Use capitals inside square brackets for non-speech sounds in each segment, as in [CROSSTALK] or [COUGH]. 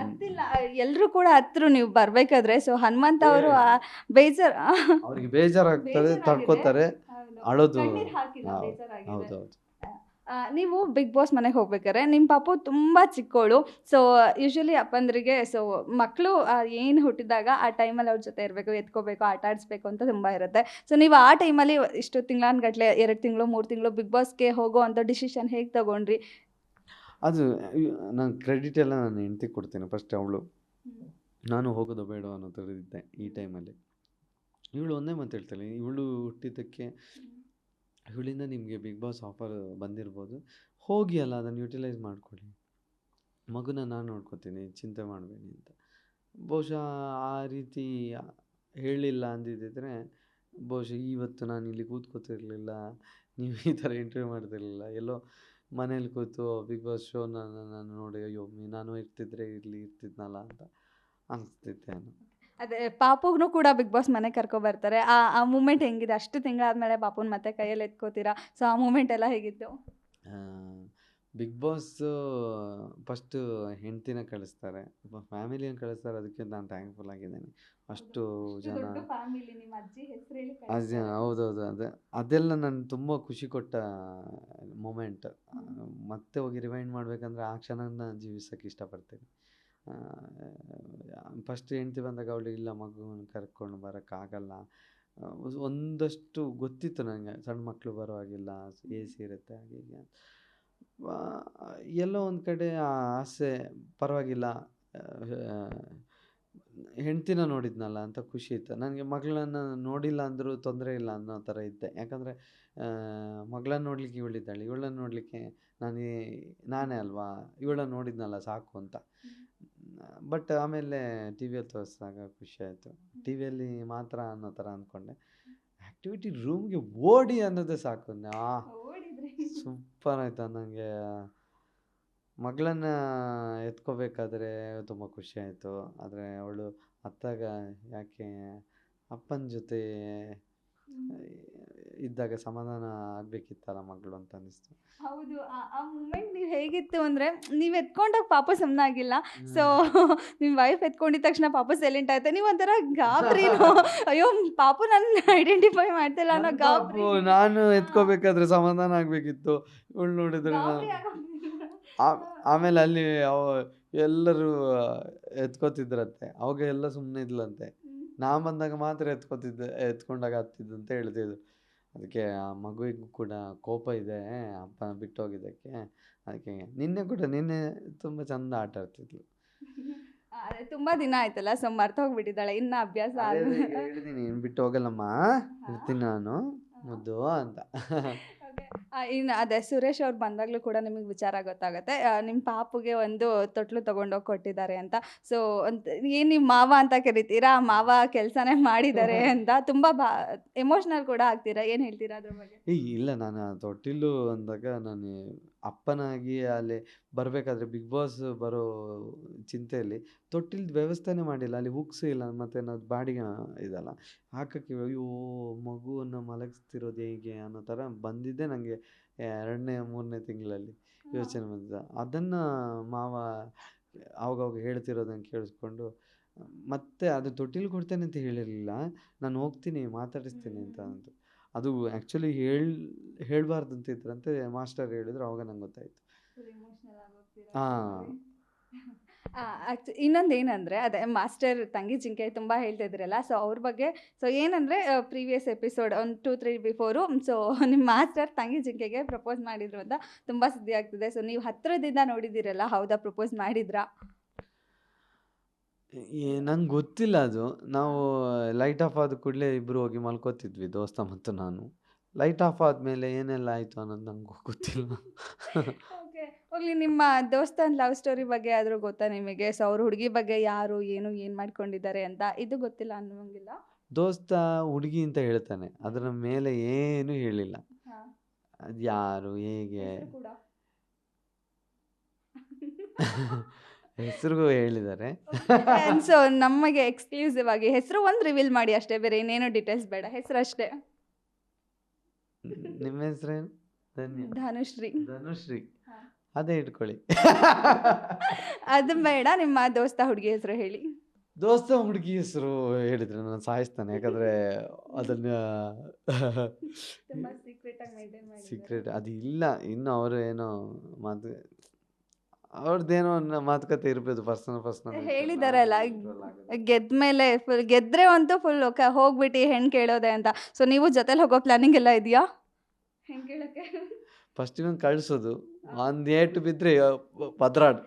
ಹತ್ತಿಲ್ಲ. ಎಲ್ಲರೂ ಕೂಡ ಹತ್ರ ನೀವು ಬರ್ಬೇಕಾದ್ರೆ. ಸೊ ಹನುಮಂತ ಅವರು ಬೇಜಾರ್ ಅವ್ರಿಗೆ ಬೇಜಾರಾಗ್ತದೆ. ತಡ್ಕೋತಾರೆ. ಅಳೋದು. ಹೌದೌದು. ನೀವು ಬಿಗ್ ಬಾಸ್ ಮನೆಗೆ ಹೋಗ್ಬೇಕಾದ್ರೆ ನಿಮ್ಮ ಪಾಪು ತುಂಬ ಚಿಕ್ಕವಳು ಸೊ ಯೂಶ್ವಲಿ ಅಪ್ಪಂದ್ರಿಗೆ ಸೊ ಮಕ್ಕಳು ಏನು ಹುಟ್ಟಿದಾಗ ಆ ಟೈಮಲ್ಲಿ ಅವ್ರ ಜೊತೆ ಇರಬೇಕು ಎತ್ಕೋಬೇಕು ಆಟ ಆಡಿಸ್ಬೇಕು ಅಂತ ತುಂಬ ಇರುತ್ತೆ. ಸೊ ನೀವು ಆ ಟೈಮಲ್ಲಿ ಇಷ್ಟು ತಿಂಗಳಾನ್ಗಟ್ಲೆ ಎರಡು ತಿಂಗಳು ಮೂರು ತಿಂಗಳು ಬಿಗ್ ಬಾಸ್ಗೆ ಹೋಗೋ ಅಂತ ಡಿಸಿಷನ್ ಹೇಗೆ ತಗೊಂಡ್ರಿ? ಅದು ನಾನು ಕ್ರೆಡಿಟ್ ಎಲ್ಲ ನಾನು ಹೆಂಡ್ತಿ ಕೊಡ್ತೀನಿ ಫಸ್ಟ್ ಅವಳು. ನಾನು ಹೋಗೋದು ಬೇಡ ಅನ್ನೋ ಥರ ಇದ್ದೆ ಈ ಟೈಮಲ್ಲಿ ಇವಳು ಒಂದೇ ಮಾತು ಹೇಳ್ತಾಳೆ, ಇವಳು ಹುಟ್ಟಿದ್ದಕ್ಕೆ ಇವಳಿಂದ ನಿಮಗೆ ಬಿಗ್ ಬಾಸ್ ಆಫರ್ ಬಂದಿರ್ಬೋದು. ಹೋಗಿ ಅಲ್ಲ, ಅದನ್ನು ಯುಟಿಲೈಸ್ ಮಾಡ್ಕೊಳ್ಳಿ. ಮಗುನ ನಾನು ನೋಡ್ಕೋತೀನಿ, ಚಿಂತೆ ಮಾಡಬೇಡಿ ಅಂತ. ಬಹುಶಃ ಆ ರೀತಿ ಹೇಳಿಲ್ಲ ಅಂದಿದ್ದಿದ್ರೆ, ಬಹುಶಃ ಇವತ್ತು ನಾನು ಇಲ್ಲಿ ಕೂತ್ಕೋತಿರ್ಲಿಲ್ಲ, ನೀವು ಈ ಥರ ಇಂಟರ್ವ್ಯೂ ಮಾಡ್ತಿರ್ಲಿಲ್ಲ, ಎಲ್ಲೋ ಮನೇಲಿ ಕೂತು ಬಿಗ್ ಬಾಸ್ ಶೋ ನಾನು ನೋಡಿ ಅಯ್ಯೋ ನಾನು ಇರ್ತಿದ್ರೆ ಇಲ್ಲಿ ಇರ್ತಿದ್ನಲ್ಲ ಅಂತ ಅನಿಸ್ತಿದ್ದೆ ಅದೇ ಪಾಪುಗೂ ಕೂಡ ಬಿಗ್ ಬಾಸ್ ಮನೆ ಕರ್ಕೊ ಬರ್ತಾರೆ. ಆ ಆ ಮೂಮೆಂಟ್ ಹೆಂಗಿದೆ? ಅಷ್ಟು ತಿಂಗಳಾದ್ಮೇಲೆ ಪಾಪುನ ಮತ್ತೆ ಕೈಯಲ್ಲಿ ಎತ್ಕೋತೀರಾ? ಸೊ ಆ ಮೂಮೆಂಟ್ ಎಲ್ಲ ಹೇಗಿತ್ತು? ಬಿಗ್ ಬಾಸ್ ಫಸ್ಟ್ ಹೆಂಡ್ತಿನ ಕಳಿಸ್ತಾರೆ. ಫ್ಯಾಮಿಲಿನ ಕಳಿಸ್ತಾರೆ. ಅದಕ್ಕೆ ನಾನು ಥ್ಯಾಂಕ್ಫುಲ್ ಆಗಿದ್ದೀನಿ. ಅಷ್ಟು ಜನ ಅಜ್ಜಿ ಹೌದೌದು. ಅದೇ ಅದೆಲ್ಲ ನಾನು ತುಂಬ ಖುಷಿ ಕೊಟ್ಟ ಮೂಮೆಂಟ್ ಮತ್ತೆ ಹೋಗಿ ರಿವೈಂಡ್ ಮಾಡಬೇಕಂದ್ರೆ ಆ ಕ್ಷಣನ ಜೀವಿಸೋಕ್ಕೆ ಇಷ್ಟಪಡ್ತೀನಿ. ಫಸ್ಟ್ ಹೆಂಡ್ತಿ ಬಂದಾಗ ಅವಳು ಇಲ್ಲ ಮಗುವನ್ನು ಕರ್ಕೊಂಡು ಬರೋಕ್ಕಾಗಲ್ಲ ಒಂದಷ್ಟು ಗೊತ್ತಿತ್ತು ನನಗೆ ಸಣ್ಣ ಮಕ್ಕಳು ಬರೋ ಹಾಗಿಲ್ಲ ಎ ಸಿ ಇರುತ್ತೆ ಹಾಗೆ ಎಲ್ಲೋ ಒಂದು ಕಡೆ ಆ ಆಸೆ ಪರವಾಗಿಲ್ಲ. ಹೆಂಡ್ತಿನ ನೋಡಿದ್ನಲ್ಲ ಅಂತ ಖುಷಿ ಇತ್ತು. ನನಗೆ ಮಗಳನ್ನು ನೋಡಿಲ್ಲ ಅಂದರೂ ತೊಂದರೆ ಇಲ್ಲ ಅನ್ನೋ ಥರ ಇದ್ದೆ ಯಾಕಂದರೆ ಮಗಳನ್ನ ನೋಡಲಿಕ್ಕೆ ಇವಳಿದ್ದಾಳೆ ಇವಳನ್ನ ನೋಡಲಿಕ್ಕೆ ನಾನು ನಾನೇ ಅಲ್ವಾ? ಇವಳನ್ನ ನೋಡಿದ್ನಲ್ಲ ಸಾಕು ಅಂತ. ಬಟ್ ಆಮೇಲೆ ಟಿ ವಿಯಲ್ಲಿ ತೋರಿಸಿದಾಗ ಖುಷಿ ಆಯಿತು. ಟಿ ವಿಯಲ್ಲಿ ಮಾತ್ರ ಅನ್ನೋ ಥರ ಅಂದ್ಕೊಂಡೆ ಆ್ಯಕ್ಟಿವಿಟಿ ರೂಮ್ಗೆ ಓಡಿ ಅನ್ನೋದೇ ಸಾಕು. ಆ ಸೂಪರ್ ಆಯ್ತು ನನಗೆ ಮಗಳನ್ನ ಎತ್ಕೋಬೇಕಾದ್ರೆ ತುಂಬ ಖುಷಿ ಆಯಿತು. ಆದರೆ ಅವಳು ಅತ್ತಾಗ ಯಾಕೆ ಅಪ್ಪನ ಜೊತೆ ಇದ್ದಾಗ ಸಮಾಧಾನ ಆಗ್ಬೇಕಿತ್ತಲ್ಲ ಮಗಳು ಅಂತ ಅನಿಸ್ತು ಹೌದು ಆ- ಆ ಮೂಮೆಂಟ್ ನೀವು ಹೇಗಿತ್ತು ಅಂದ್ರೆ ನೀವು ಎತ್ಕೊಂಡಾಗ ಪಾಪ ಸುಮ್ಮನಾಗಿಲ್ಲ ಸೊ ನಿಮ್ಮ ವೈಫ್ ಎತ್ಕೊಂಡಿದ ತಕ್ಷಣ ಪಾಪ ಸೈಲೆಂಟ್ ಆಯ್ತಾ? ನೀವು ಒಂಥರ ಗಾಬರಿ [LAUGHS] ಅಯ್ಯೋ ಪಾಪ ನನ್ನ ಐಡೆಂಟಿಫೈ ಮಾಡ್ತಿಲ್ಲ ಅನ್ನೋ ಗಾಬ್ರಿ. ನಾನು ಎತ್ಕೋಬೇಕಾದ್ರೆ ಸಮಾಧಾನ ಆಗಬೇಕಿತ್ತು. ಇವಳು ನೋಡಿದ್ರೆ ನಾನು ಗಾಬರಿ ಆಗೋಗ್ಬಿಟ್ಟಿದ್ರು. ಆ- ಆಮೇಲೆ ಅಲ್ಲಿ ಅವ ಎಲ್ಲರೂ ಎತ್ಕೋತಿದ್ರಂತೆ. ಅವಾಗ ಎಲ್ಲ ಸುಮ್ಮನೆ ಇದ್ಲಂತೆ. ಹ್ಮ್. ನಾ ಬಂದಾಗ ಮಾತ್ರ ಎತ್ಕೋತಿದ್ದೆ ಎತ್ಕೊಂಡಾಗ ಹತ್ತಿದ್ದು ಅಂತ ಹೇಳ್ತಿದ್ರು. ಅದಕ್ಕೆ ಆ ಮಗುವಿಗೂ ಕೂಡ ಕೋಪ ಇದೆ ಅಪ್ಪ ಬಿಟ್ಟೋಗಿದ್ದಕ್ಕೆ ಅದಕ್ಕೆ ನಿನ್ನೆ ಕೂಡ ನಿನ್ನೆ ತುಂಬ ಚಂದ ಆಟ ಆಡ್ತಿದ್ಲು. [LAUGHS] ಅದೇ ತುಂಬಾ ದಿನ ಆಯ್ತಲ್ಲ ಸೊ ಮರ್ತೋಗ್ಬಿಟ್ಟಿದ್ದಾಳೆ ಇನ್ನ ಅಭ್ಯಾಸ ಆದ್ಮೇಲೆ. ಹೇಳಿದೀನಿ ಬಿಟ್ಟು ಹೋಗಲ್ಲಮ್ಮ ಇರ್ತೀನಿ ನಾನು ಮುದ್ದು ಅಂತ. [LAUGHS] ಇನ್ನು ಅದೇ ಸುರೇಶ್ ಅವ್ರು ಬಂದಾಗಲೂ ಕೂಡ ನಿಮಗೆ ವಿಚಾರ ಗೊತ್ತಾಗುತ್ತೆ. ನಿಮ್ಮ ಪಾಪುಗೆ ಒಂದು ತೊಟ್ಲು ತೊಗೊಂಡೋಗಿ ಕೊಟ್ಟಿದ್ದಾರೆ ಅಂತ. ಸೊ ಏನು ನಿಮ್ಮ ಮಾವ ಅಂತ ಕರಿತೀರಾ? ಮಾವ ಕೆಲಸನೇ ಮಾಡಿದ್ದಾರೆ [LAUGHS] ಅಂತ ತುಂಬ ಬಾ ಎಮೋಷ್ನಲ್ ಕೂಡ ಆಗ್ತೀರಾ? ಏನು ಹೇಳ್ತೀರಾ ಅದ್ರ ಬಗ್ಗೆ? ಇಲ್ಲ ನಾನು ತೊಟ್ಟಿಲು ಅಂದಾಗ ನಾನು ಅಪ್ಪನಾಗಿ ಅಲ್ಲಿ ಬರಬೇಕಾದ್ರೆ ಬಿಗ್ ಬಾಸ್ ಬರೋ ಚಿಂತೆಯಲ್ಲಿ ತೊಟ್ಟಿಲ್ದು ವ್ಯವಸ್ಥೆನೇ ಮಾಡಿಲ್ಲ. ಅಲ್ಲಿ ಹುಕ್ಸ್ ಇಲ್ಲ ಮತ್ತು ಏನಾದ್ರು ಬಾಡಿಗೆ ಇದಲ್ಲ. ಹಾಕಕ್ಕೆ ಅಯ್ಯೋ ಮಗುವನ್ನು ಮಲಗಿಸ್ತಿರೋದು ಹೇಗೆ ಅನ್ನೋ ಥರ ಬಂದಿದ್ದೆ ನನಗೆ ಎರಡನೇ ಮೂರನೇ ತಿಂಗಳಲ್ಲಿ ಯೋಚನೆ ಬಂದಿದ್ದ ಅದನ್ನು ಮಾವ ಆವಾಗವಾಗ ಹೇಳ್ತಿರೋದನ್ನು ಕೇಳಿಸ್ಕೊಂಡು ಮತ್ತೆ ಅದು ತೊಟ್ಟಿಲು ಕೊಡ್ತೇನೆ ಅಂತ ಹೇಳಿರಲಿಲ್ಲ. ನಾನು ಹೋಗ್ತೀನಿ ಮಾತಾಡಿಸ್ತೀನಿ ಅಂತ ಅಂತು ಅದು ಆ್ಯಕ್ಚುಲಿ ಹೇಳ್ ಹೇಳಬಾರ್ದು ಅಂತ ಇದ್ರಂತೆ ಮಾಸ್ಟರ್ ಹೇಳಿದ್ರು ಅವಾಗ ನಂಗೆ ಗೊತ್ತಾಯ್ತು. ಹಾ. ಇನ್ನೊಂದು ಏನಂದರೆ ಅದೇ ಮಾಸ್ಟರ್ ತಂಗಿ ಜಿಂಕೆ ತುಂಬ ಹೇಳ್ತಾ ಇದ್ರಲ್ಲ ಸೊ ಅವ್ರ ಬಗ್ಗೆ ಸೊ ಏನಂದರೆ ಪ್ರೀವಿಯಸ್ ಎಪಿಸೋಡ್ ಒಂದು ಟೂ ತ್ರೀ ಬಿಫೋರು ಸೊ ನಿಮ್ಮ ಮಾಸ್ಟರ್ ತಂಗಿ ಜಿಂಕೆಗೆ ಪ್ರಪೋಸ್ ಮಾಡಿದ್ರು ಅಂತ ತುಂಬ ಸುದ್ದಿ ಆಗ್ತಿದೆ ಸೊ ನೀವು ಹತ್ತಿರದಿಂದ ನೋಡಿದ್ದೀರಲ್ಲ ಹೌದಾ ಪ್ರಪೋಸ್ ಮಾಡಿದ್ರಾ? ನಂಗೆ ಗೊತ್ತಿಲ್ಲ ಅದು. ನಾವು ಲೈಟ್ ಆಫ್ ಆದ ಕೂಡಲೇ ಇಬ್ಬರು ಹೋಗಿ ಮಲ್ಕೋತಿದ್ವಿ ದೋಸ್ತ ಮತ್ತು ನಾನು. ಲೈಟ್ ಆಫ್ ಆದಮೇಲೆ ಏನೆಲ್ಲ ಆಯಿತು ಅನ್ನೋದು ನಂಗೆ ಗೊತ್ತಿಲ್ಲ. ಓಕೆ ಹೋಗ್ಲಿ ನಿಮ್ಮ ದೋಸ್ತನ ಲವ್ ಸ್ಟೋರಿ ಬಗ್ಗೆ ಆದರೂ ಗೊತ್ತಾ ನಿಮಗೆ? ಸೊ ಅವ್ರ ಹುಡುಗಿ ಬಗ್ಗೆ ಯಾರು ಏನು ಏನು ಮಾಡ್ಕೊಂಡಿದ್ದಾರೆ ಅಂತ? ಇದು ಗೊತ್ತಿಲ್ಲ ಅನ್ನೋಂಗಿಲ್ಲ. ದೋಸ್ತ ಹುಡುಗಿ ಅಂತ ಹೇಳ್ತಾನೆ. ಅದರ ಮೇಲೆ ಏನು ಹೇಳಿಲ್ಲ. ಹಾ. ಅದು ಯಾರು ಹೇಗೆ? ಹೆಸ್ರು ಕೂಡ. [LAUGHS] ಹೆಸರಿಗೂ ಹೇಳಿದ್ದಾರೆ. ಸೊ ನಮಗೆ ಎಕ್ಸ್ಕ್ಲೂಸಿವ್ ಆಗಿ ಹೆಸರು ಒಂದು ರಿವೀಲ್ ಮಾಡಿ ಅಷ್ಟೇ ಬೇರೆ ಇನ್ನೇನು ಡೀಟೇಲ್ಸ್ ಬೇಡ. ಹೆಸರು ಅಷ್ಟೇ. ನಿಮ್ಮ ಹೆಸರೇನು ಧನ್ಯ. ಧನುಶ್ರೀ. ಧನುಶ್ರೀ. ಅದೇ ಇಟ್ಕೊಳ್ಳಿ. ಅದು ಬೇಡ ನಿಮ್ಮ ದೋಸ್ತ ಹುಡುಗಿ ಹೆಸರು ಹೇಳಿ. ದೋಸ್ತ ಹುಡುಗಿ ಹೆಸರು ಹೇಳಿದ್ರೆ ನಾನು ಸಾಯಿಸ್ತಾನೆ ಯಾಕಂದ್ರೆ ಅದನ್ನ ಸೀಕ್ರೆಟ್ ಅದು ಇಲ್ಲ ಇನ್ನು ಅವರು ಏನೋ ಮಾತು ಅವ್ರದ್ದೇನೋ ಮಾತುಕತೆ ಇರ್ಬೋದು ಪರ್ಸನಲ್ ಪರ್ಸನಲ್ ಹೇಳಿದಾರಲ್ಲ, ಗೆದ್ದ ಮೇಲೆ ಫುಲ್ ಗೆದ್ರೆ ಅಂತೂ ಫುಲ್ ಹೋಗ್ಬಿಟ್ಟು ಹೆಣ್ಣು ಕೇಳೋದೆ ಅಂತ. ಸೊ ನೀವು ಜೊತೆಲಿ ಹೋಗೋ ಪ್ಲಾನಿಂಗ್ ಎಲ್ಲ ಇದೆಯಾ? ಹೆಣ್ ಕೇಳೋಕ್ಕೆ? ಫಸ್ಟ್ ಇನ್ನೊಂದು ಕಳಿಸೋದು. ಒಂದ್ ಏಟ್ ಬಿದ್ರೆ ಪದ್ರಾಡ್.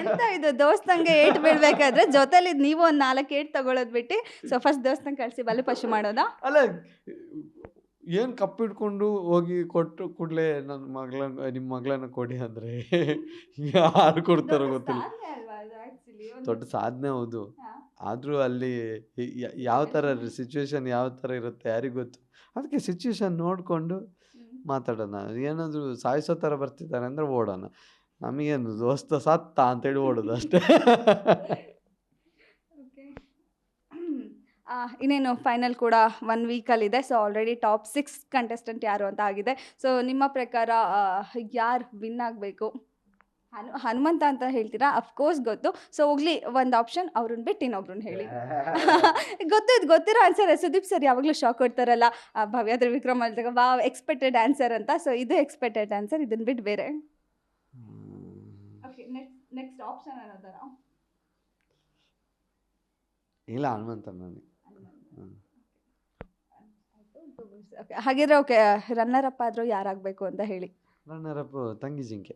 ಎಂತ ಇದು ದೋಸ್ತಂಗೆ ಏಟ್ ಬೀಳ್ಬೇಕಾದ್ರೆ ಜೊತೆಲಿ ನೀವು ಒಂದ್ ನಾಲ್ಕು ಏಟ್ ತಗೊಳೋದ್ ಬಿಟ್ಟು ಸೊ ಫಸ್ಟ್ ದೋಸ್ತಂಗೆ ಕಳ್ಸಿ ಬಲಿ ಪಶು ಮಾಡೋದಾ? ಅಲ್ಲ ಏನ್ ಕಪ್ಪಿಟ್ಕೊಂಡು ಹೋಗಿ ಕೊಟ್ಟು ಕೂಡಲೇ ನನ್ನ ಮಗಳನ್ನ ನಿಮ್ಮ ಮಗಳನ್ನ ಕೊಡಿ ಅಂದ್ರೆ ಯಾರು ಕೊಡ್ತಾರೋ ಗೊತ್ತಿಲ್ಲ. ದೊಡ್ಡ ಸಾಧನೆ ಹೌದು. ಆದರೂ ಅಲ್ಲಿ ಯಾವ ಥರ ಸಿಚುವೇಶನ್ ಯಾವ ಥರ ಇರುತ್ತೆ ಯಾರಿಗೂ ಗೊತ್ತು? ಅದಕ್ಕೆ ಸಿಚುವೇಶನ್ ನೋಡ್ಕೊಂಡು ಮಾತಾಡೋಣ. ಏನಾದರೂ ಸಾಯಿಸೋ ಥರ ಬರ್ತಿದ್ದಾರೆ ಅಂದ್ರೆ ಓಡೋಣ. ನಮಗೇನು ದೋಸ್ತ ಸತ್ತ ಅಂತೇಳಿ ಓಡೋದು ಅಷ್ಟೇ. [LAUGHS] [LAUGHS] ಇನ್ನೇನು ಫೈನಲ್ ಕೂಡ one ವೀಕಲ್ಲಿದೆ so already top six contestant ಯಾರು ಅಂತ ಆಗಿದೆ. ಸೊ ನಿಮ್ಮ ಪ್ರಕಾರ ಯಾರು ವಿನ್ ಆಗಬೇಕು? ಹನು ಹನುಮಂತ ಅಂತ ಹೇಳ್ತೀರಾ? ಅಫ್ಕೋರ್ಸ್ ಗೊತ್ತು. ಸೊ ಹೋಗ್ಲಿ ಒಂದು ಆಪ್ಷನ್ ಅವ್ರನ್ನ ಬಿಟ್ಟು ಇನ್ನೊಬ್ರನ್ನ ಹೇಳಿ. [LAUGHS] ಗೊತ್ತು ಇದು ಗೊತ್ತಿರೋ ಆನ್ಸರ್ ಸುದೀಪ್ ಸರ್ ಯಾವಾಗಲೂ ಶಾಕ್ ಕೊಡ್ತಾರಲ್ಲ. ಭವ್ಯಾದ್ರ ವಿಕ್ರಮ್ ತ್ರಿವಿಕ್ರಮ್ ಅಲ್ದಾಗ ವಾ ಎಕ್ಸ್ಪೆಕ್ಟೆಡ್ ಆನ್ಸರ್ ಅಂತ. ಸೊ ಇದು ಎಕ್ಸ್ಪೆಕ್ಟೆಡ್ ಆನ್ಸರ್ ಇದನ್ನ ಬಿಟ್ಟು ಬೇರೆ. ಓಕೆ ನೆಕ್ಸ್ಟ್ ಆಪ್ಷನ್ ಇಲ್ಲ ಹನುಮಂತ ನನಗೆ ಓಕೆ ಹಾಗಿದ್ರೆ ಓಕೆ ರನ್ನರ್ ಅಪ್ ಆದರೂ ಯಾರಾಗಬೇಕು ಅಂತ ಹೇಳಿ. ರನ್ನರಪ್ಪ ತಂಗಿ ಜಿಂಕೆ.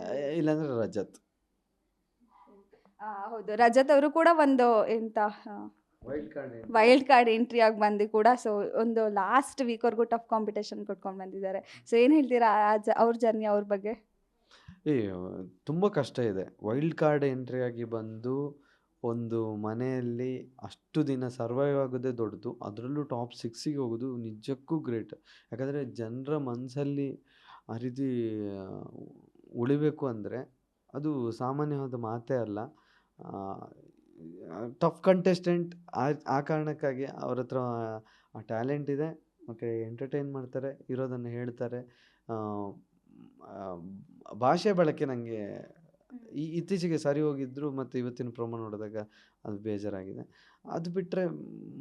ಆ, ಇಲ್ಲಾಂದ್ರೆ ರಜತ್. ಹೌದು. ರಜತ್ ಅವರು ಕೂಡ ಒಂದು ಎಂತ wild card wild card entry ಆಗಿ ಬಂದು ಕೂಡ ಸೊ ಒಂದು ಲಾಸ್ಟ್ ವೀಕ್ವರೆಗೂ ಟಫ್ ಕಾಂಪಿಟೇಷನ್ ಕೊಟ್ಕೊಂಡು ಬಂದಿದ್ದಾರೆ. ಸೊ ಏನು ಹೇಳ್ತೀರಾ ಆ ಜ ಅವ್ರ ಜರ್ನಿ ಅವ್ರ ಬಗ್ಗೆ? ಏ ತುಂಬ ಕಷ್ಟ ಇದೆ. ವೈಲ್ಡ್ ಕಾರ್ಡ್ ಎಂಟ್ರಿ ಆಗಿ ಬಂದು ಒಂದು ಮನೆಯಲ್ಲಿ ಅಷ್ಟು ದಿನ ಸರ್ವೈವ್ ಆಗೋದೇ ದೊಡ್ಡದು. ಅದರಲ್ಲೂ ಟಾಪ್ ಸಿಕ್ಸಿಗೆ ಹೋಗೋದು ನಿಜಕ್ಕೂ ಗ್ರೇಟ್ ಯಾಕಂದರೆ ಜನರ ಮನಸ್ಸಲ್ಲಿ ಆ ರೀತಿ ಉಳಿಬೇಕು ಅಂದರೆ ಅದು ಸಾಮಾನ್ಯವಾದ ಮಾತೇ ಅಲ್ಲ. ಟಫ್ ಕಂಟೆಸ್ಟೆಂಟ್ ಆ ಆ ಕಾರಣಕ್ಕಾಗಿ ಅವ್ರ ಹತ್ರ, ಆ ಟ್ಯಾಲೆಂಟ್ ಇದೆ. ಮತ್ತು ಎಂಟರ್ಟೈನ್ ಮಾಡ್ತಾರೆ, ಇರೋದನ್ನು ಹೇಳ್ತಾರೆ. ಭಾಷೆ ಬಳಕೆ ನನಗೆ ಈ ಇತ್ತೀಚೆಗೆ ಸರಿ ಹೋಗಿದ್ರು ಮತ್ತು ಇವತ್ತಿನ ಪ್ರೊಮೋ ನೋಡಿದಾಗ ಅದು ಬೇಜಾರಾಗಿದೆ. ಅದು ಬಿಟ್ಟರೆ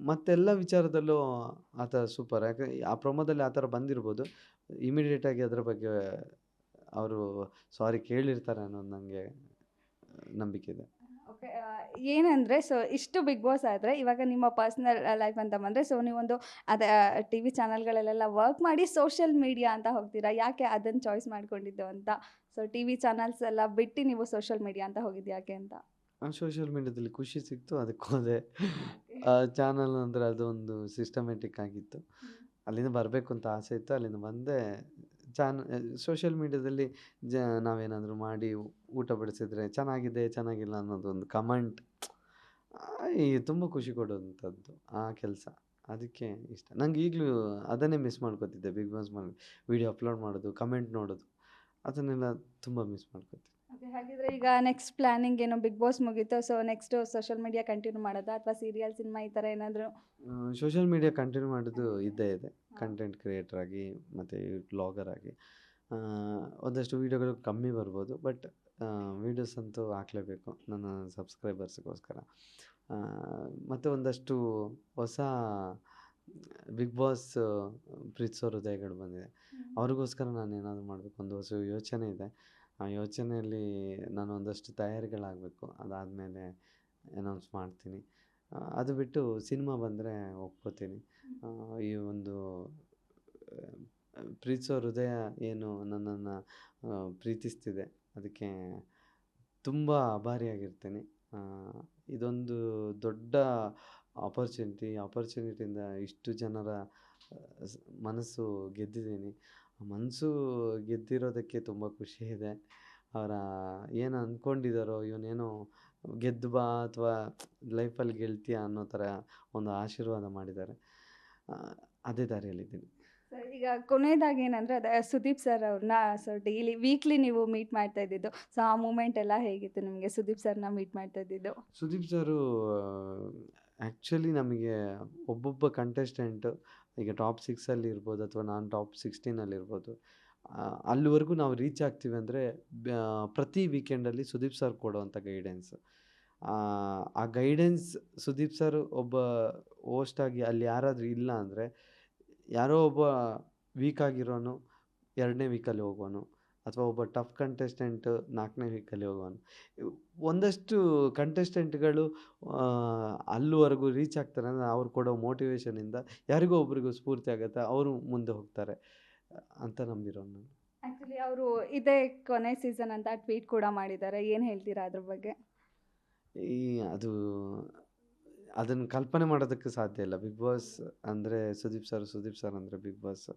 ಮತ್ತೆಲ್ಲ ವಿಚಾರದಲ್ಲೂ ಆತ ಸೂಪರ್ ಯಾಕೆ ಆ ಪ್ರೊಮೋದಲ್ಲಿ ಆ ಥರ ಬಂದಿರ್ಬೋದು ಇಮಿಡಿಯೇಟಾಗಿ ಅದರ ಬಗ್ಗೆ ಅವರು ಸಾರಿ ಕೇಳಿರ್ತಾರೆ ಅನ್ನೋದು ನನಗೆ ನಂಬಿಕೆ ಇದೆ. ಏನಂದರೆ ಸೊ ಇಷ್ಟು ಬಿಗ್ ಬಾಸ್ ಆದರೆ ಇವಾಗ ನಿಮ್ಮ ಪರ್ಸ್ನಲ್ ಲೈಫ್ ಅಂತ ಬಂದರೆ ಸೊ ನೀವೊಂದು ಅದೇ ಟಿ ವಿ ಚಾನಲ್ಗಳಲ್ಲೆಲ್ಲ ವರ್ಕ್ ಮಾಡಿ ಸೋಷಿಯಲ್ ಮೀಡಿಯಾ ಅಂತ ಹೋಗ್ತೀರಾ? ಯಾಕೆ ಅದನ್ನು ಚಾಯ್ಸ್ ಮಾಡ್ಕೊಂಡಿದ್ದು ಅಂತ? ಸೊ ಟಿ ವಿ ಚಾನಲ್ಸ್ ಎಲ್ಲ ಬಿಟ್ಟು ನೀವು ಸೋಷಿಯಲ್ ಮೀಡಿಯಾ ಅಂತ ಹೋಗಿದ್ದು ಯಾಕೆ ಅಂತ? ಸೋಷಿಯಲ್ ಮೀಡಿಯಾದಲ್ಲಿ ಖುಷಿ ಸಿಕ್ತು ಅದಕ್ಕೆ ಹೋದೆ ಚಾನಲ್ ಅಂದರೆ ಅದೊಂದು ಸಿಸ್ಟಮೆಟಿಕ್ ಆಗಿತ್ತು. ಅಲ್ಲಿಂದ ಬರಬೇಕು ಅಂತ ಆಸೆ ಇತ್ತು ಅಲ್ಲಿಂದ ಬಂದೆ ಚಾನ ಸೋಷಿಯಲ್ ಮೀಡ್ಯಾದಲ್ಲಿ ಜ ನಾವೇನಾದರೂ ಮಾಡಿ ಊಟ ಬಡಿಸಿದರೆ ಚೆನ್ನಾಗಿದೆ ಚೆನ್ನಾಗಿಲ್ಲ ಅನ್ನೋದೊಂದು ಕಮೆಂಟ್ ಈ ತುಂಬ ಖುಷಿ ಕೊಡುವಂಥದ್ದು ಆ ಕೆಲಸ. ಅದಕ್ಕೆ ಇಷ್ಟ. ನಂಗೆ ಈಗಲೂ ಅದನ್ನೇ ಮಿಸ್ ಮಾಡ್ಕೋತಿದ್ದೆ. ಬಿಗ್ ಬಾಸ್ ಮಾಡಿ ವಿಡಿಯೋ ಅಪ್ಲೋಡ್ ಮಾಡೋದು ಕಮೆಂಟ್ ನೋಡೋದು ಅದನ್ನೆಲ್ಲ ತುಂಬ ಮಿಸ್ ಮಾಡ್ಕೋತಿದ್ದೆ. ಹಾಗಿದ್ರೆ ಈಗ ನೆಕ್ಸ್ಟ್ ಪ್ಲಾನಿಂಗ್ ಏನು ಬಿಗ್ ಬಾಸ್ ಮುಗೀತು so next social media continue ಮಾಡೋದಾ? ಅಥವಾ ಸೀರಿಯಲ್ ಸಿನಿಮಾ ಈ ಥರ ಏನಾದರೂ? ಸೋಷಿಯಲ್ ಮೀಡಿಯಾ ಕಂಟಿನ್ಯೂ ಮಾಡೋದು ಇದ್ದೇ ಇದೆ. ಕಂಟೆಂಟ್ ಕ್ರಿಯೇಟರ್ ಆಗಿ ಮತ್ತು ಬ್ಲಾಗರ್ ಆಗಿ ಒಂದಷ್ಟು ವೀಡಿಯೋಗಳು ಕಮ್ಮಿ ಬರ್ಬೋದು ಬಟ್ ವೀಡಿಯೋಸ್ ಅಂತೂ ಹಾಕ್ಲೇಬೇಕು ನನ್ನ ಸಬ್ಸ್ಕ್ರೈಬರ್ಸ್ಗೋಸ್ಕರ. ಮತ್ತು ಒಂದಷ್ಟು ಹೊಸ ಬಿಗ್ ಬಾಸ್ ಪ್ರೀತಿಸೋ ಹೃದಯಗಳು ಬಂದಿದೆ. ಅವ್ರಿಗೋಸ್ಕರ ನಾನು ಏನಾದರೂ ಮಾಡಬೇಕು ಒಂದು ಹೊಸ ಯೋಚನೆ ಇದೆ. ಆ ಯೋಚನೆಯಲ್ಲಿ ನಾನು ಒಂದಷ್ಟು ತಯಾರಿಗಳಾಗಬೇಕು ಅದಾದಮೇಲೆ ಅನೌನ್ಸ್ ಮಾಡ್ತೀನಿ. ಅದು ಬಿಟ್ಟು ಸಿನಿಮಾ ಬಂದರೆ ಒಪ್ಕೋತೀನಿ. ಈ ಒಂದು ಪ್ರೀತಿಸೋ ಹೃದಯ ಏನು ನನ್ನನ್ನು ಪ್ರೀತಿಸ್ತಿದೆ. ಅದಕ್ಕೆ ತುಂಬ ಆಭಾರಿಯಾಗಿರ್ತೀನಿ. ಆ, ಇದೊಂದು ದೊಡ್ಡ ಆಪರ್ಚುನಿಟಿ ಆಪರ್ಚುನಿಟಿಯಿಂದ ಇಷ್ಟು ಜನರ ಮನಸ್ಸು ಗೆದ್ದಿದ್ದೀನಿ. ಮನಸ್ಸು ಗೆದ್ದಿರೋದಕ್ಕೆ ತುಂಬ ಖುಷಿ ಇದೆ. ಅವರ ಏನು ಅಂದ್ಕೊಂಡಿದ್ದಾರೋ ಇವನೇನೋ ಗೆದ್ದು ಬಾ ಅಥವಾ ಲೈಫಲ್ಲಿ ಗೆಲ್ತೀಯ ಅನ್ನೋ ಥರ ಒಂದು ಆಶೀರ್ವಾದ ಮಾಡಿದ್ದಾರೆ. ಅದೇ ದಾರಿಯಲ್ಲಿದ್ದೀನಿ. ಸೊ ಈಗ ಕೊನೆಯದಾಗಿ ಏನಂದರೆ ಅದೇ ಸುದೀಪ್ ಸರ್ ಅವ್ರನ್ನ ಸೊ ಡೈಲಿ ವೀಕ್ಲಿ ನೀವು ಮೀಟ್ ಮಾಡ್ತಾ ಇದ್ದಿದ್ದು. ಸೊ ಆ ಮೂಮೆಂಟ್ ಎಲ್ಲ ಹೇಗಿತ್ತು ನಿಮಗೆ ಸುದೀಪ್ ಸರ್ನ ಮೀಟ್ ಮಾಡ್ತಾ ಇದ್ದಿದ್ದು? ಸುದೀಪ್ ಸರು ಆ್ಯಕ್ಚುಲಿ ನಮಗೆ ಒಬ್ಬೊಬ್ಬ ಕಂಟೆಸ್ಟೆಂಟು ಈಗ ಟಾಪ್ ಸಿಕ್ಸಲ್ಲಿ ಇರ್ಬೋದು ಅಥವಾ ನಾನು ಟಾಪ್ ಸಿಕ್ಸ್ಟೀನಲ್ಲಿ ಇರ್ಬೋದು. ಅಲ್ಲಿವರೆಗೂ ನಾವು ರೀಚ್ ಆಗ್ತೀವಿ ಅಂದರೆ ಪ್ರತಿ ವೀಕೆಂಡಲ್ಲಿ ಸುದೀಪ್ ಸರ್ ಕೊಡುವಂಥ ಗೈಡೆನ್ಸ್ ಆ ಗೈಡೆನ್ಸ್ ಸುದೀಪ್ ಸರ್ ಒಬ್ಬ ಹೋಸ್ಟ್ ಆಗಿ ಅಲ್ಲಿ ಯಾರಾದರೂ ಇಲ್ಲ ಅಂದರೆ, ಯಾರೋ ಒಬ್ಬ ವೀಕ್ ಆಗಿರೋನು ಎರಡನೇ ವೀಕಲ್ಲಿ ಹೋಗೋನು ಅಥವಾ ಒಬ್ಬ ಟಫ್ ಕಂಟೆಸ್ಟೆಂಟ್ ನಾಲ್ಕನೇ ವೀಕಲ್ಲಿ ಹೋಗೋನು ಒಂದಷ್ಟು ಕಂಟೆಸ್ಟೆಂಟ್ಗಳು ಅಲ್ಲಿವರೆಗೂ ರೀಚ್ ಆಗ್ತಾರೆ ಅಂದರೆ ಅವ್ರು ಕೊಡೋ ಮೋಟಿವೇಶನಿಂದ ಯಾರಿಗೋ ಒಬ್ರಿಗೂ ಸ್ಫೂರ್ತಿ ಆಗುತ್ತೆ, ಅವರು ಮುಂದೆ ಹೋಗ್ತಾರೆ. ಅಂತ ನಂಬಿರೋನು ನಾನು. ಆ್ಯಕ್ಚುಲಿ ಅವರು ಇದೇ ಕೊನೆ ಸೀಸನ್ ಅಂತ ಟ್ವೀಟ್ ಕೂಡ ಮಾಡಿದ್ದಾರೆ. ಏನು ಹೇಳ್ತೀರಾ ಅದ್ರ ಬಗ್ಗೆ? ಈ ಅದು ಅದನ್ನು ಕಲ್ಪನೆ ಮಾಡೋದಕ್ಕೆ ಸಾಧ್ಯ ಇಲ್ಲ. ಬಿಗ್ ಬಾಸ್ ಅಂದರೆ ಸುದೀಪ್ ಸರ್ ಸುದೀಪ್ ಸರ್ ಅಂದರೆ ಬಿಗ್ ಬಾಸ್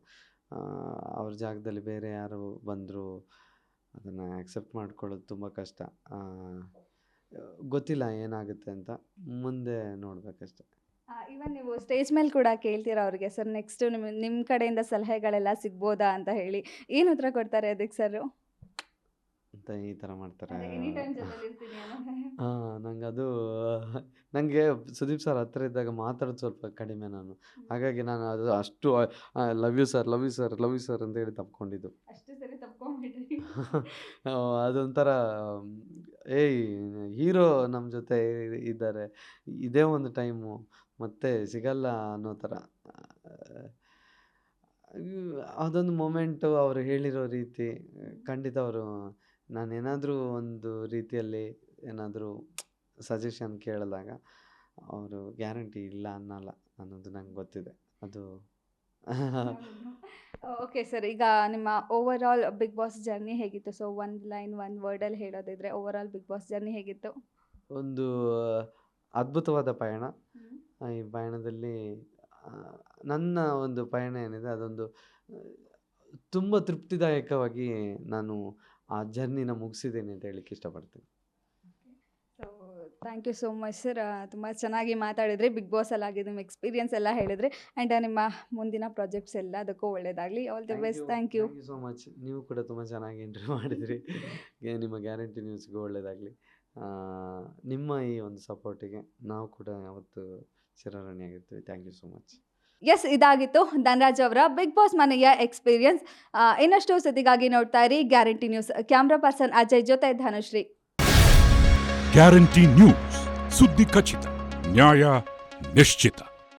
ಅವ್ರ ಜಾಗದಲ್ಲಿ ಬೇರೆ ಯಾರು ಬಂದರು ಅದನ್ನು ಆ್ಯಕ್ಸೆಪ್ಟ್ ಮಾಡ್ಕೊಳ್ಳೋದು ತುಂಬ ಕಷ್ಟ. ಗೊತ್ತಿಲ್ಲ ಏನಾಗುತ್ತೆ ಅಂತ ಮುಂದೆ ನೋಡಬೇಕಷ್ಟೆ. ಈವನ್ ನೀವು ಸ್ಟೇಜ್ ಮೇಲೆ ಕೂಡ ಕೇಳ್ತೀರಾ ಅವ್ರಿಗೆ ಸರ್ ನೆಕ್ಸ್ಟ್ ನಿಮ್ಮ ನಿಮ್ಮ ಕಡೆಯಿಂದ ಸಲಹೆಗಳೆಲ್ಲ ಸಿಗ್ಬೋದಾ? ಅಂತ ಹೇಳಿ. ಏನು ಉತ್ತರ ಕೊಡ್ತಾರೆ ಅದಕ್ಕೆ ಸರ್ ಅಂತ ಈ ಥರ ಮಾಡ್ತಾರೆ. ಹಾಂ ನಂಗೆ ಅದು ನನಗೆ ಸುದೀಪ್ ಸರ್ ಹತ್ರ ಇದ್ದಾಗ ಮಾತಾಡೋದು ಸ್ವಲ್ಪ ಕಡಿಮೆ ನಾನು. ಹಾಗಾಗಿ ನಾನು ಅದು ಅಷ್ಟು love you sir love you sir love you sir ಅಂತ ಹೇಳಿ ತಪ್ಕೊಂಡಿದ್ದು. [LAUGHS] ಅದೊಂಥರ ಏಯ್ ಹೀರೋ ನಮ್ಮ ಜೊತೆ ಇದ್ದಾರೆ. ಇದೇ ಒಂದು ಟೈಮು. ಮತ್ತೆ ಸಿಗಲ್ಲ ಅನ್ನೋ ಥರ. ಅದೊಂದು ಮೊಮೆಂಟು ಅವರು ಹೇಳಿರೋ ರೀತಿ ಖಂಡಿತ ಅವರು ನಾನೇನಾದರೂ ಒಂದು ರೀತಿಯಲ್ಲಿ ಏನಾದರೂ ಸಜೆಷನ್ ಕೇಳಿದಾಗ ಅವರು ಗ್ಯಾರಂಟಿ ಇಲ್ಲ ಅನ್ನಲ್ಲ ಅನ್ನೋದು ನಂಗೆ ಗೊತ್ತಿದೆ. ಅದು [LAUGHS] ಓಕೆ ಸರ್ ಈಗ ನಿಮ್ಮ overall Bigg Boss journey ಹೇಗಿತ್ತು ಸೊ ಒಂದು ಲೈನ್ ಒಂದು ವರ್ಡಲ್ಲಿ ಹೇಳೋದಿದ್ರೆ overall Bigg Boss journey ಹೇಗಿತ್ತು? ಒಂದು ಅದ್ಭುತವಾದ ಪಯಣ. ಈ ಪಯಣದಲ್ಲಿ ನನ್ನ ಒಂದು ಪಯಣ ಏನಿದೆ ಅದೊಂದು ತುಂಬ ತೃಪ್ತಿದಾಯಕವಾಗಿ ನಾನು ಆ ಜರ್ನಿನ ಮುಗಿಸಿದ್ದೇನೆ ಅಂತ ಹೇಳಲಿಕ್ಕೆ ಇಷ್ಟಪಡ್ತೀನಿ. So thank you so much sir ತುಂಬ ಚೆನ್ನಾಗಿ ಮಾತಾಡಿದ್ರಿ. ಬಿಗ್ ಬಾಸ್ ಎಲ್ಲ ಆಗಿದೆ ನಿಮ್ಮ ಎಕ್ಸ್ಪೀರಿಯನ್ಸ್ ಎಲ್ಲ ಹೇಳಿದ್ರಿ. ಆ್ಯಂಡ್ ನಿಮ್ಮ ಮುಂದಿನ ಪ್ರಾಜೆಕ್ಟ್ಸ್ ಎಲ್ಲ ಅದಕ್ಕೂ ಒಳ್ಳೆಯದಾಗಲಿ all the best thank you thank you so much ನೀವು ಕೂಡ ತುಂಬ ಚೆನ್ನಾಗಿ ಇಂಟರ್ವ್ಯೂ ಮಾಡಿದ್ರಿ. ನಿಮ್ಮ ಗ್ಯಾರಂಟಿ ನ್ಯೂಸ್ಗೂ ಒಳ್ಳೆಯದಾಗಲಿ ನಿಮ್ಮ ಈ ಒಂದು ಸಪೋರ್ಟಿಗೆ ನಾವು ಕೂಡ ಯಾವತ್ತು ಚಿರಋಣಿಯಾಗಿರ್ತೀವಿ thank you so much yes ಇದಾಗಿತ್ತು. ಧನರಾಜ್ ಅವರ ಬಿಗ್ ಬಾಸ್ ಮನೆಯ ಎಕ್ಸ್ಪೀರಿಯನ್ಸ್ ಇನ್ನಷ್ಟು ಸುದ್ದಿಗಾಗಿ ನೋಡ್ತಾ ಇರಿ. Guarantee news camera person Ajay ಜೊತೆ ಧನುಶ್ರೀ. ಗ್ಯಾರಂಟಿ ನ್ಯೂಸ್ ಸುದ್ದಿ ಖಚಿತ ನ್ಯಾಯ ನಿಶ್ಚಿತ.